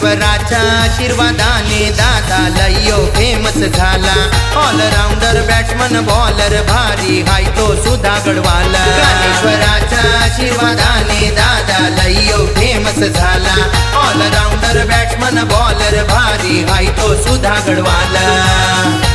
कानेश्वराच्या आशीर्वादाने दादा लयो फेमस झाला. ऑलराऊंडर बॅट्समन बॉलर भारी हाय तो सुधा गडवाला. कानेश्वराच्या आशीर्वादाने दादा लयो फेमस झाला. ऑलराऊंडर बॅट्समन बॉलर भारी हाय तो सुधा गडवाला.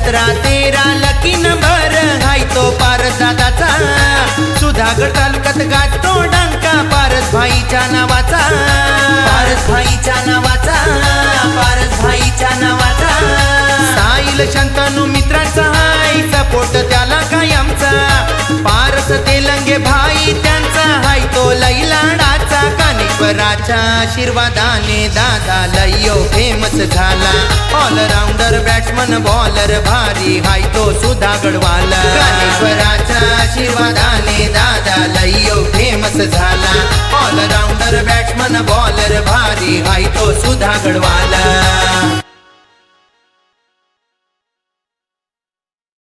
सतरा तेरा लकी नंबर हाय तो पारस दादाचा सुधागड तालुक्यात गाठतो डंका पारस भाईच्या नावाचा. पारस भाईच्या नावाचा पारस भाईच्या नावाचा. साईल शंतनू मित्राचा हाय सपोर्ट त्याला काय आमचा. पारस तेलंगे भाई त्यांचा हाय तो लैलाडाचा कानेश्वराच्या आशीर्वादाने दादा लयो फेमस झाला. ऑलराऊंडर बॅट्समन बॉलर भारी हाय तो सुधा गडवाला. कानेश्वराच्या आशीर्वादाने दादा लयो फेमस झाला. ऑलराऊंडर बॅट्समन बॉलर भारी हाय तो सुधा गडवाला.